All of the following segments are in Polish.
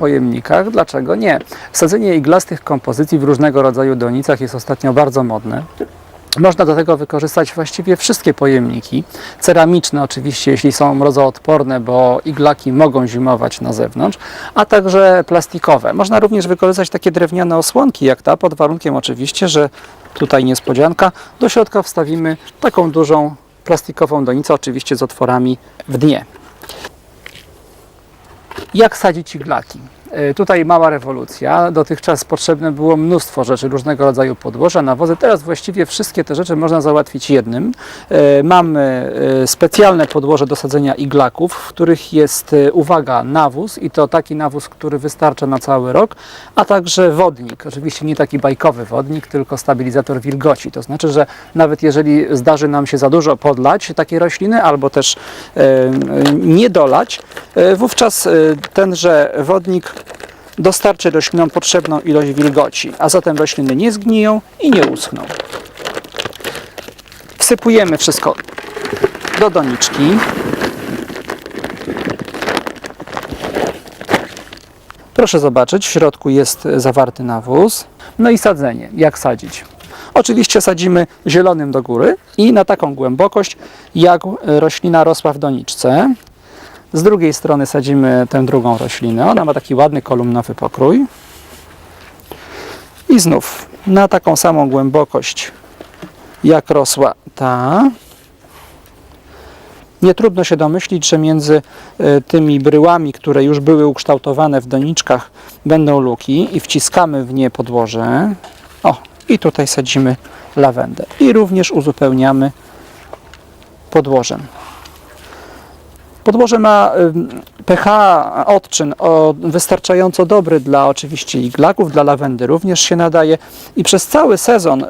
pojemnikach, dlaczego nie? Sadzenie iglastych kompozycji w różnego rodzaju donicach jest ostatnio bardzo modne. Można do tego wykorzystać właściwie wszystkie pojemniki. Ceramiczne oczywiście, jeśli są mrozoodporne, bo iglaki mogą zimować na zewnątrz, a także plastikowe. Można również wykorzystać takie drewniane osłonki jak ta, pod warunkiem oczywiście, że tutaj niespodzianka, do środka wstawimy taką dużą plastikową donicę, oczywiście z otworami w dnie. Jak sadzić iglaki? E, Tutaj mała rewolucja. Dotychczas potrzebne było mnóstwo rzeczy, różnego rodzaju podłoża, nawozy. Teraz właściwie wszystkie te rzeczy można załatwić jednym. E, Mamy e, specjalne podłoże do sadzenia iglaków, w których jest, uwaga, nawóz i to taki nawóz, który wystarcza na cały rok, a także wodnik. Oczywiście nie taki bajkowy wodnik, tylko stabilizator wilgoci. To znaczy, że nawet jeżeli zdarzy nam się za dużo podlać takiej rośliny albo też nie dolać, wówczas tenże wodnik dostarczy roślinom potrzebną ilość wilgoci, a zatem rośliny nie zgniją i nie uschną. Wsypujemy wszystko do doniczki. Proszę zobaczyć, w środku jest zawarty nawóz. No i sadzenie. Jak sadzić? Oczywiście sadzimy zielonym do góry i na taką głębokość, jak roślina rosła w doniczce. Z drugiej strony sadzimy tę drugą roślinę. Ona ma taki ładny kolumnowy pokrój. I znów na taką samą głębokość, jak rosła ta. Nie trudno się domyślić, że między e, tymi bryłami, które już były ukształtowane w doniczkach, będą luki i wciskamy w nie podłoże. O, i tutaj sadzimy lawendę. I również uzupełniamy podłożem. Podłoże ma ym, pH odczyn wystarczająco dobry dla oczywiście iglaków, dla lawendy również się nadaje i przez cały sezon y,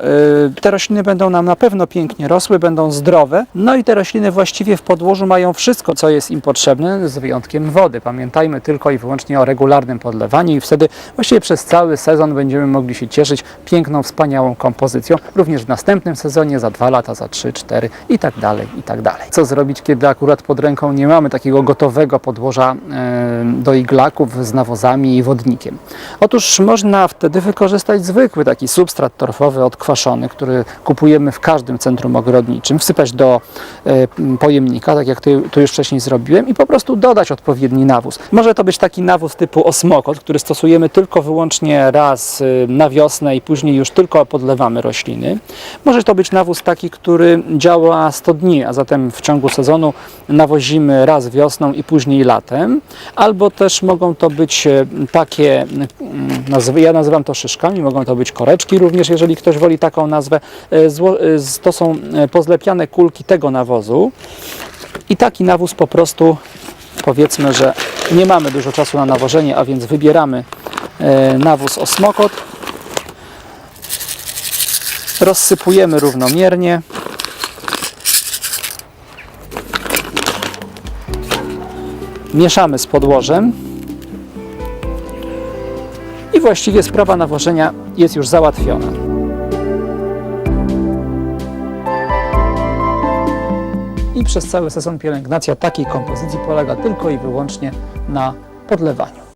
te rośliny będą nam na pewno pięknie rosły, będą zdrowe. No i te rośliny właściwie w podłożu mają wszystko, co jest im potrzebne, z wyjątkiem wody. Pamiętajmy tylko i wyłącznie o regularnym podlewaniu i wtedy właściwie przez cały sezon będziemy mogli się cieszyć piękną, wspaniałą kompozycją. Również w następnym sezonie, za dwa lata, za trzy, cztery i tak dalej, i tak dalej. Co zrobić, kiedy akurat pod ręką nie mamy takiego gotowego podłoża e, do iglaków z nawozami i wodnikiem? Otóż można wtedy wykorzystać zwykły taki substrat torfowy odkwaszony, który kupujemy w każdym centrum ogrodniczym, wsypać do e, pojemnika, tak jak tu już wcześniej zrobiłem i po prostu dodać odpowiedni nawóz. Może to być taki nawóz typu osmokot, który stosujemy tylko wyłącznie raz y, na wiosnę i później już tylko podlewamy rośliny. Może to być nawóz taki, który działa 100 dni, a zatem w ciągu sezonu nawozimy raz wiosną i później latem. Albo też mogą to być e, takie, mm, ja nazywam to szyszkami, mogą to być koreczki również, jeżeli ktoś woli taką nazwę. E, e, To są pozlepiane kulki tego nawozu. I taki nawóz po prostu powiedzmy, że nie mamy dużo czasu na nawożenie, a więc wybieramy nawóz osmokot. Rozsypujemy równomiernie. Mieszamy z podłożem. I właściwie sprawa nawożenia jest już załatwiona. I przez cały sezon pielęgnacja takiej kompozycji polega tylko i wyłącznie na podlewaniu.